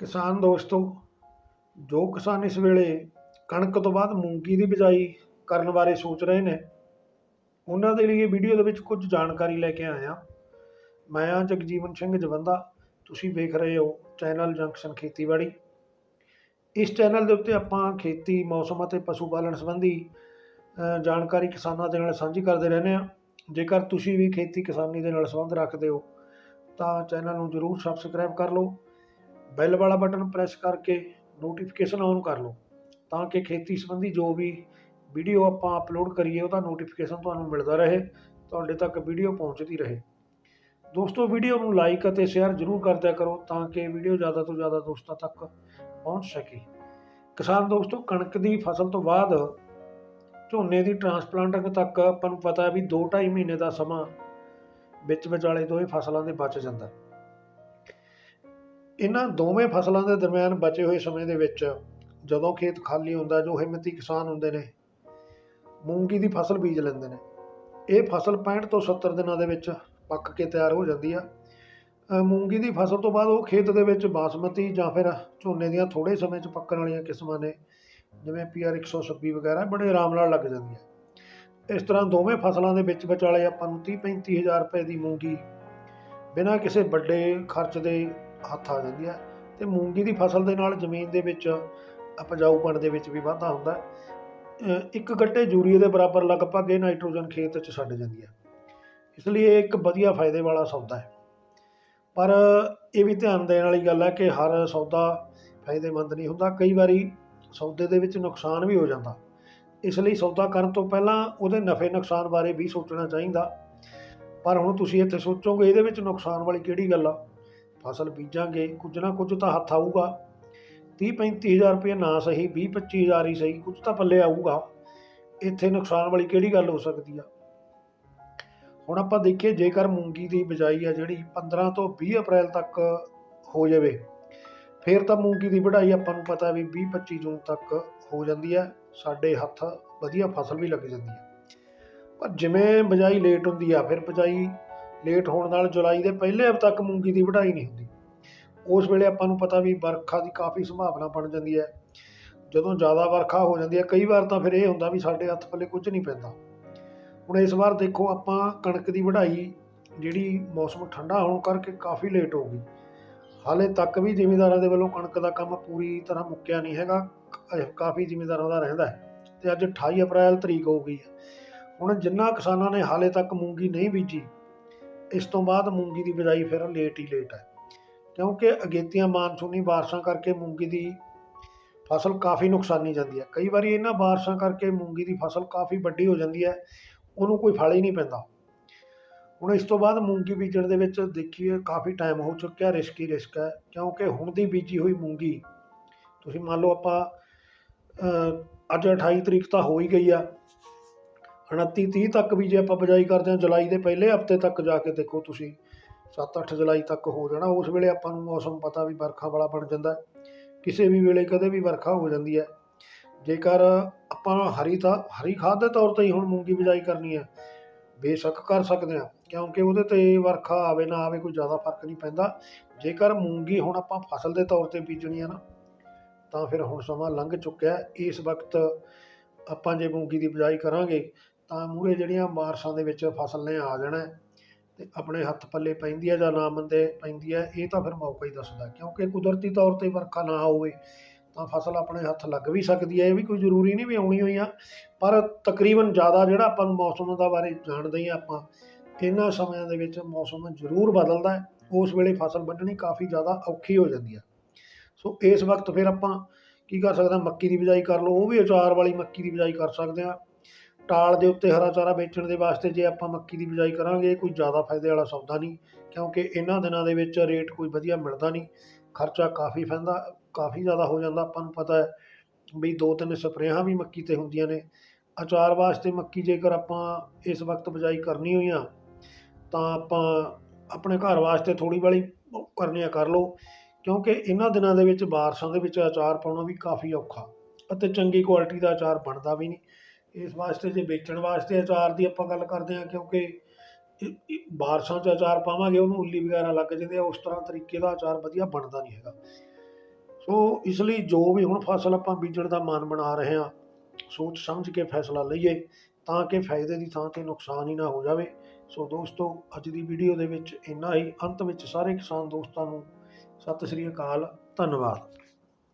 ਕਿਸਾਨ ਦੋਸਤੋ, ਜੋ ਕਿਸਾਨ ਇਸ ਵੇਲੇ ਕਣਕ ਤੋਂ ਬਾਅਦ ਮੂੰਗੀ ਦੀ ਬਿਜਾਈ ਕਰਨ ਬਾਰੇ ਸੋਚ ਰਹੇ ਨੇ, ਉਹਨਾਂ ਦੇ ਲਈ ਇਹ ਵੀਡੀਓ ਦੇ ਵਿੱਚ ਕੁਝ ਜਾਣਕਾਰੀ ਲੈ ਕੇ ਆਇਆ। ਮੈਂ ਹਾਂ ਜਗਜੀਵਨ ਸਿੰਘ ਜਵੰਦਾ, ਤੁਸੀਂ ਵੇਖ ਰਹੇ ਹੋ ਚੈਨਲ ਜੰਕਸ਼ਨ ਖੇਤੀਬਾੜੀ। ਇਸ ਚੈਨਲ ਦੇ ਉੱਤੇ ਆਪਾਂ ਖੇਤੀ, ਮੌਸਮ ਅਤੇ ਪਸ਼ੂ ਪਾਲਣ ਸੰਬੰਧੀ ਜਾਣਕਾਰੀ ਕਿਸਾਨਾਂ ਦੇ ਨਾਲ ਸਾਂਝੀ ਕਰਦੇ ਰਹਿੰਦੇ ਹਾਂ। ਜੇਕਰ ਤੁਸੀਂ ਵੀ ਖੇਤੀ ਕਿਸਾਨੀ ਦੇ ਨਾਲ ਸੰਬੰਧ ਰੱਖਦੇ ਹੋ, ਤਾਂ ਚੈਨਲ ਨੂੰ ਜਰੂਰ ਸਬਸਕ੍ਰਾਈਬ ਕਰ ਲਓ। ਬੈਲ ਵਾਲਾ ਬਟਨ ਪ੍ਰੈਸ ਕਰਕੇ ਨੋਟੀਫਿਕੇਸ਼ਨ ਔਨ ਕਰ ਲਓ, ਤਾਂ ਕਿ ਖੇਤੀ ਸੰਬੰਧੀ ਜੋ ਵੀ ਵੀਡੀਓ ਆਪਾਂ ਅਪਲੋਡ ਕਰੀਏ, ਉਹਦਾ ਨੋਟੀਫਿਕੇਸ਼ਨ ਤੁਹਾਨੂੰ ਮਿਲਦਾ ਰਹੇ, ਤੁਹਾਡੇ ਤੱਕ ਵੀਡੀਓ ਪਹੁੰਚਦੀ ਰਹੇ। ਦੋਸਤੋ ਵੀਡੀਓ ਨੂੰ ਲਾਈਕ ਅਤੇ ਸ਼ੇਅਰ ਜ਼ਰੂਰ ਕਰਦਿਆ ਕਰੋ, ਤਾਂ ਕਿ ਵੀਡੀਓ ਜ਼ਿਆਦਾ ਤੋਂ ਜ਼ਿਆਦਾ ਦੋਸਤਾਂ ਤੱਕ ਪਹੁੰਚ ਸਕੇ। ਕਿਸਾਨ ਦੋਸਤੋ, ਕਣਕ ਦੀ ਫਸਲ ਤੋਂ ਬਾਅਦ ਝੋਨੇ ਦੀ ਟਰਾਂਸਪਲਾਂਟਿੰਗ ਤੱਕ ਆਪਾਂ ਨੂੰ ਪਤਾ ਹੈ ਵੀ 2-2.5 ਮਹੀਨੇ ਦਾ ਸਮਾਂ ਵਿੱਚ ਵਿਚਾਲੇ ਦੋਵੇਂ ਫਸਲਾਂ ਦੇ ਬਚ ਜਾਂਦਾ। ਇਹਨਾਂ ਦੋਵੇਂ ਫਸਲਾਂ ਦੇ ਦਰਮਿਆਨ ਬਚੇ ਹੋਏ ਸਮੇਂ ਦੇ ਵਿੱਚ ਜਦੋਂ ਖੇਤ ਖਾਲੀ ਹੁੰਦਾ ਜੋ ਹਿੰਮਤੀ ਕਿਸਾਨ ਹੁੰਦੇ ਨੇ, ਮੂੰਗੀ ਦੀ ਫਸਲ ਬੀਜ ਲੈਂਦੇ ਨੇ। ਇਹ ਫਸਲ 65 ਤੋਂ 70 ਦਿਨਾਂ ਦੇ ਵਿੱਚ ਪੱਕ ਕੇ ਤਿਆਰ ਹੋ ਜਾਂਦੀ ਆ। ਮੂੰਗੀ ਦੀ ਫਸਲ ਤੋਂ ਬਾਅਦ ਉਹ ਖੇਤ ਦੇ ਵਿੱਚ ਬਾਸਮਤੀ ਜਾਂ ਫਿਰ ਝੋਨੇ ਦੀਆਂ ਥੋੜੇ ਸਮੇਂ 'ਚ ਪੱਕਣ ਵਾਲੀਆਂ ਕਿਸਮਾਂ ਨੇ, ਜਿਵੇਂ ਪੀਆਰ 126 ਵਗੈਰਾ, ਬੜੇ ਆਰਾਮ ਨਾਲ ਲੱਗ ਜਾਂਦੀਆਂ ਇਸ ਤਰ੍ਹਾਂ ਦੋਵੇਂ ਫਸਲਾਂ ਦੇ ਵਿੱਚ ਵਿਚਾਲੇ ਆਪਾਂ ਨੂੰ 30 35 ਹਜ਼ਾਰ ਰੁਪਏ ਦੀ ਮੂੰਗੀ ਬਿਨਾਂ ਕਿਸੇ ਵੱਡੇ ਖਰਚ ਦੇ ਹੱਥ ਆ ਜਾਂਦੀ ਹੈ ਤੇ ਮੂੰਗੀ ਦੀ ਫਸਲ ਦੇ ਨਾਲ ਜ਼ਮੀਨ ਦੇ ਵਿੱਚ ਉਪਜਾਊਪਣ ਦੇ ਵਿੱਚ ਵੀ ਵਾਧਾ ਹੁੰਦਾ ਇੱਕ ਗੱਟੇ ਯੂਰੀਏ ਦੇ ਬਰਾਬਰ ਲਗਭਗ ਇਹ ਨਾਈਟ੍ਰੋਜਨ ਖੇਤ 'ਚ ਛੱਡ ਜਾਂਦੀ ਹੈ। ਇਸ ਲਈ ਇਹ ਇੱਕ ਵਧੀਆ ਫਾਇਦੇ ਵਾਲਾ ਸੌਦਾ ਹੈ। ਪਰ ਇਹ ਵੀ ਧਿਆਨ ਦੇਣ ਵਾਲੀ ਗੱਲ ਹੈ ਕਿ ਹਰ ਸੌਦਾ ਫਾਇਦੇਮੰਦ ਨਹੀਂ ਹੁੰਦਾ। ਕਈ ਵਾਰੀ ਸੌਦੇ ਦੇ ਵਿੱਚ ਨੁਕਸਾਨ ਵੀ ਹੋ ਜਾਂਦਾ। ਇਸ ਲਈ ਸੌਦਾ ਕਰਨ ਤੋਂ ਪਹਿਲਾਂ ਉਹਦੇ ਨਫੇ ਨੁਕਸਾਨ ਬਾਰੇ ਵੀ ਸੋਚਣਾ ਚਾਹੀਦਾ। ਪਰ ਹੁਣ ਤੁਸੀਂ ਇੱਥੇ ਸੋਚੋਗੇ ਇਹਦੇ ਵਿੱਚ ਨੁਕਸਾਨ ਵਾਲੀ ਕਿਹੜੀ ਗੱਲ ਆ? ਫਸਲ ਬੀਜਾਂਗੇ, ਕੁਝ ਨਾ ਕੁਝ ਤਾਂ ਹੱਥ ਆਊਗਾ। 30 35000 ਰੁਪਏ ਨਾ ਸਹੀ 20 25000 ਹੀ ਸਹੀ, ਕੁਝ ਤਾਂ ਪੱਲੇ ਆਊਗਾ। ਇੱਥੇ ਨੁਕਸਾਨ ਵਾਲੀ ਕਿਹੜੀ ਗੱਲ ਹੋ ਸਕਦੀ ਆ? ਹੁਣ ਆਪਾਂ ਦੇਖੀਏ, ਜੇਕਰ ਮੂੰਗੀ ਦੀ ਬਿਜਾਈ ਆ ਜਿਹੜੀ 15 ਤੋਂ 20 ਅਪ੍ਰੈਲ ਤੱਕ ਹੋ ਜਾਵੇ, ਫਿਰ ਤਾਂ ਮੂੰਗੀ ਦੀ ਵਢਾਈ ਆਪਾਂ ਨੂੰ ਪਤਾ ਵੀ 20 25 ਜੂਨ ਤੱਕ ਹੋ ਜਾਂਦੀ ਹੈ ਸਾਡੇ ਹੱਥ ਵਧੀਆ ਫਸਲ ਵੀ ਲੱਗ ਜਾਂਦੀ ਹੈ ਪਰ ਜਿਵੇਂ ਬਿਜਾਈ ਲੇਟ ਹੁੰਦੀ ਆ, ਫਿਰ ਬਿਜਾਈ ਲੇਟ ਹੋਣ ਨਾਲ ਜੁਲਾਈ ਦੇ ਪਹਿਲੇ ਹਫ਼ਤੇ ਤੱਕ ਮੂੰਗੀ ਦੀ ਵਢਾਈ ਨਹੀਂ ਹੁੰਦੀ। ਉਸ ਵੇਲੇ ਆਪਾਂ ਨੂੰ ਪਤਾ ਵੀ ਵਰਖਾ ਦੀ ਕਾਫੀ ਸੰਭਾਵਨਾ ਬਣ ਜਾਂਦੀ ਹੈ। ਜਦੋਂ ਜ਼ਿਆਦਾ ਵਰਖਾ ਹੋ ਜਾਂਦੀ ਹੈ, ਕਈ ਵਾਰ ਤਾਂ ਫਿਰ ਇਹ ਹੁੰਦਾ ਵੀ ਸਾਡੇ ਹੱਥ ਪੱਲੇ ਕੁਝ ਨਹੀਂ ਪੈਂਦਾ। ਹੁਣ ਇਸ ਵਾਰ ਦੇਖੋ ਆਪਾਂ ਕਣਕ ਦੀ ਵਢਾਈ ਜਿਹੜੀ ਮੌਸਮ ਠੰਡਾ ਹੋਣ ਕਰਕੇ ਕਾਫੀ ਲੇਟ ਹੋ ਗਈ। ਹਾਲੇ ਤੱਕ ਵੀ ਜ਼ਿਮੀਂਦਾਰਾਂ ਦੇ ਵੱਲੋਂ ਕਣਕ ਦਾ ਕੰਮ ਪੂਰੀ ਤਰ੍ਹਾਂ ਮੁੱਕਿਆ ਨਹੀਂ ਹੈਗਾ। ਕਾਫੀ ਜ਼ਿਮੀਂਦਾਰਾਂ ਦਾ ਰਹਿੰਦਾ ਹੈ। ਤੇ ਅੱਜ 28 ਅਪ੍ਰੈਲ ਤਰੀਕ ਹੋ ਗਈ ਹੈ। ਹੁਣ ਜਿੰਨਾ ਕਿਸਾਨਾਂ ਨੇ ਹਾਲੇ ਤੱਕ ਮੂੰਗੀ ਨਹੀਂ ਬੀਜੀ ਇਸ ਤੋਂ ਬਾਅਦ ਮੂੰਗੀ ਦੀ ਬਿਜਾਈ ਫਿਰ ਲੇਟ ਹੀ ਲੇਟ ਹੈ। ਕਿਉਂਕਿ ਅਗੇਤੀਆਂ ਮਾਨਸੂਨੀ ਬਾਰਿਸ਼ਾਂ ਕਰਕੇ ਮੂੰਗੀ ਦੀ ਫਸਲ ਕਾਫੀ ਨੁਕਸਾਨੀ ਜਾਂਦੀ ਹੈ। ਕਈ ਵਾਰੀ ਇਹਨਾਂ ਬਾਰਿਸ਼ਾਂ ਕਰਕੇ ਮੂੰਗੀ ਦੀ ਫਸਲ ਕਾਫੀ ਵੱਡੀ ਹੋ ਜਾਂਦੀ ਹੈ, ਉਹਨੂੰ ਕੋਈ ਫਲ ਹੀ ਨਹੀਂ ਪੈਂਦਾ। ਹੁਣ ਇਸ ਤੋਂ ਬਾਅਦ ਮੂੰਗੀ ਬੀਜਣ ਦੇ ਵਿੱਚ ਦੇਖੀਏ, ਕਾਫੀ ਟਾਈਮ ਹੋ ਚੁੱਕਿਆ ਰਿਸਕ ਹੀ ਰਿਸਕ ਹੈ। ਕਿਉਂਕਿ ਹੁਣ ਦੀ ਬੀਜੀ ਹੋਈ ਮੂੰਗੀ, ਤੁਸੀਂ ਮੰਨ ਲਓ ਆਪਾਂ ਅੱਜ 28 ਤਰੀਕ ਤਾਂ ਹੋ ਹੀ ਗਈ ਆ 29 30 ਤੱਕ ਵੀ ਜੇ ਆਪਾਂ ਬਿਜਾਈ ਕਰਦੇ ਹਾਂ ਜੁਲਾਈ ਦੇ ਪਹਿਲੇ ਹਫ਼ਤੇ ਤੱਕ ਜਾ ਕੇ ਦੇਖੋ ਤੁਸੀਂ 7-8 ਜੁਲਾਈ ਤੱਕ ਹੋ ਜਾਣਾ, ਉਸ ਵੇਲੇ ਆਪਾਂ ਨੂੰ ਮੌਸਮ ਪਤਾ ਵੀ ਵਰਖਾ ਵਾਲਾ ਬਣ ਜਾਂਦਾ ਕਿਸੇ ਵੀ ਵੇਲੇ ਕਦੇ ਵੀ ਵਰਖਾ ਹੋ ਜਾਂਦੀ ਹੈ। ਜੇਕਰ ਆਪਾਂ ਹਰੀ ਤਾਂ, ਹਰੀ ਖਾਦ ਦੇ ਤੌਰ ਤੇ ਹੀ ਹੁਣ ਮੂੰਗੀ ਬਿਜਾਈ ਕਰਨੀ ਹੈ, ਬੇਸ਼ੱਕ ਕਰ ਸਕਦੇ ਹਾਂ, ਕਿਉਂਕਿ ਉਹਦੇ ਤੇ ਵਰਖਾ ਆਵੇ ਨਾ ਆਵੇ ਕੋਈ ਜ਼ਿਆਦਾ ਫ਼ਰਕ ਨਹੀਂ ਪੈਂਦਾ। ਜੇਕਰ ਮੂੰਗੀ ਹੁਣ ਆਪਾਂ ਫਸਲ ਦੇ ਤੌਰ ਤੇ ਬੀਜਣੀ ਹੈ ਨਾ, ਤਾਂ ਫਿਰ ਹੁਣ ਸਮਾਂ ਲੰਘ ਚੁੱਕਿਆ ਇਸ ਵਕਤ ਆਪਾਂ ਜੇ ਮੂੰਗੀ ਦੀ ਬਿਜਾਈ ਕਰਾਂਗੇ ਤਾਂ ਮੂਹਰੇ ਜਿਹੜੀਆਂ ਬਾਰਿਸ਼ਾਂ ਦੇ ਵਿੱਚ ਫਸਲ ਨੇ ਆ ਜਾਣਾ ਹੈ ਤੇ ਆਪਣੇ ਹੱਥ ਪੱਲੇ ਪੈਂਦੀ ਹੈ ਜਾਂ ਨਾ ਮੰਦੇ ਪੈਂਦੀ ਹੈ, ਇਹ ਤਾਂ ਫਿਰ ਮੌਕਾ ਹੀ ਦੱਸਦਾ, ਕਿਉਂਕਿ ਕੁਦਰਤੀ ਤੌਰ ਤੇ ਵਰਖਾ ਨਾ ਹੋਵੇ ਤਾਂ ਫਸਲ ਆਪਣੇ ਹੱਥ ਲੱਗ ਵੀ ਸਕਦੀ ਹੈ, ਇਹ ਵੀ ਕੋਈ ਜ਼ਰੂਰੀ ਨਹੀਂ ਵੀ ਆਉਣੀ ਹੋਈ ਆ, ਪਰ ਤਕਰੀਬਨ ਜ਼ਿਆਦਾ ਜਿਹੜਾ ਆਪਾਂ ਨੂੰ ਮੌਸਮ ਦਾ ਬਾਰੇ ਜਾਣਦੇ ਹੀ ਹਾਂ ਆਪਾਂ, ਇਹਨਾਂ ਸਮਿਆਂ ਦੇ ਵਿੱਚ ਮੌਸਮ ਜ਼ਰੂਰ ਬਦਲਦਾ ਹੈ, ਉਸ ਵੇਲੇ ਫਸਲ ਵੱਢਣੀ ਕਾਫੀ ਜ਼ਿਆਦਾ ਔਖੀ ਹੋ ਜਾਂਦੀ ਹੈ ਸੋ ਇਸ ਵਕਤ ਫਿਰ ਆਪਾਂ ਕੀ ਕਰ ਸਕਦੇ ਹਾਂ, ਮੱਕੀ ਦੀ ਬਿਜਾਈ ਕਰ ਲਓ, ਉਹ ਵੀ ਅਚਾਰ ਵਾਲੀ ਮੱਕੀ ਦੀ ਬਿਜਾਈ ਕਰ ਸਕਦੇ ਹਾਂ ਟਾਲ ਦੇ ਉੱਤੇ ਹਰਾ ਚਾਰਾ ਵੇਚਣ ਦੇ ਵਾਸਤੇ ਜੇ ਆਪਾਂ ਮੱਕੀ ਦੀ ਬਿਜਾਈ ਕਰਾਂਗੇ, ਕੋਈ ਜ਼ਿਆਦਾ ਫਾਇਦੇ ਵਾਲਾ ਸੌਦਾ ਨਹੀਂ, ਕਿਉਂਕਿ ਇਹਨਾਂ ਦਿਨਾਂ ਦੇ ਵਿੱਚ ਰੇਟ ਕੋਈ ਵਧੀਆ ਮਿਲਦਾ ਨਹੀਂ, ਖਰਚਾ ਕਾਫੀ ਪੈਂਦਾ, ਕਾਫੀ ਜ਼ਿਆਦਾ ਹੋ ਜਾਂਦਾ, ਆਪਾਂ ਨੂੰ ਪਤਾ ਹੈ ਵੀ ਦੋ ਤਿੰਨ ਸਪਰੇਹਾਂ ਵੀ ਮੱਕੀ ਤੇ ਹੁੰਦੀਆਂ ਨੇ। ਅਚਾਰ ਵਾਸਤੇ ਮੱਕੀ ਜੇਕਰ ਆਪਾਂ ਇਸ ਵਕਤ ਬਿਜਾਈ ਕਰਨੀ ਹੋਈ ਆ, ਤਾਂ ਆਪਾਂ ਆਪਣੇ ਘਰ ਵਾਸਤੇ ਥੋੜੀ ਵਾਲੀ ਕਰਨੀ ਆ, ਕਰ ਲਓ, ਕਿਉਂਕਿ ਇਹਨਾਂ ਦਿਨਾਂ ਦੇ ਵਿੱਚ ਬਾਰਸ਼ਾਂ ਦੇ ਵਿੱਚ ਅਚਾਰ ਪਾਉਣਾ ਵੀ ਕਾਫੀ ਔਖਾ, ਅਤੇ ਚੰਗੀ ਕੁਆਲਿਟੀ ਦਾ ਅਚਾਰ ਬਣਦਾ ਵੀ ਨਹੀਂ। ਇਸ ਵਾਸਤੇ ਜੇ ਵੇਚਣ ਵਾਸਤੇ ਅਚਾਰ ਦੀ ਆਪਾਂ ਗੱਲ ਕਰਦੇ ਹਾਂ, ਕਿਉਂਕਿ ਇਹ- ਬਾਰਿਸ਼ਾਂ 'ਚ ਅਚਾਰ ਪਾਵਾਂਗੇ, ਉਹਨੂੰ ਉੱਲੀ ਵਗੈਰਾ ਲੱਗ ਜਾਂਦੇ ਆ, ਉਸ ਤਰ੍ਹਾਂ ਤਰੀਕੇ ਦਾ ਅਚਾਰ ਵਧੀਆ ਬਣਦਾ ਨਹੀਂ ਹੈਗਾ। ਸੋ ਇਸ ਲਈ ਜੋ ਵੀ ਹੁਣ ਫਸਲ ਆਪਾਂ ਬੀਜਣ ਦਾ ਮਨ ਬਣਾ ਰਹੇ ਹਾਂ, ਸੋਚ ਸਮਝ ਕੇ ਫੈਸਲਾ ਲਈਏ, ਤਾਂ ਕਿ ਫਾਇਦੇ ਦੀ ਥਾਂ ਤੇ ਨੁਕਸਾਨ ਹੀ ਨਾ ਹੋ ਜਾਵੇ। ਸੋ ਦੋਸਤੋ, ਅੱਜ ਦੀ ਵੀਡੀਓ ਦੇ ਵਿੱਚ ਇੰਨਾ ਹੀ। ਅੰਤ ਵਿੱਚ ਸਾਰੇ ਕਿਸਾਨ ਦੋਸਤਾਂ ਨੂੰ ਸਤਿ ਸ੍ਰੀ ਅਕਾਲ, ਧੰਨਵਾਦ।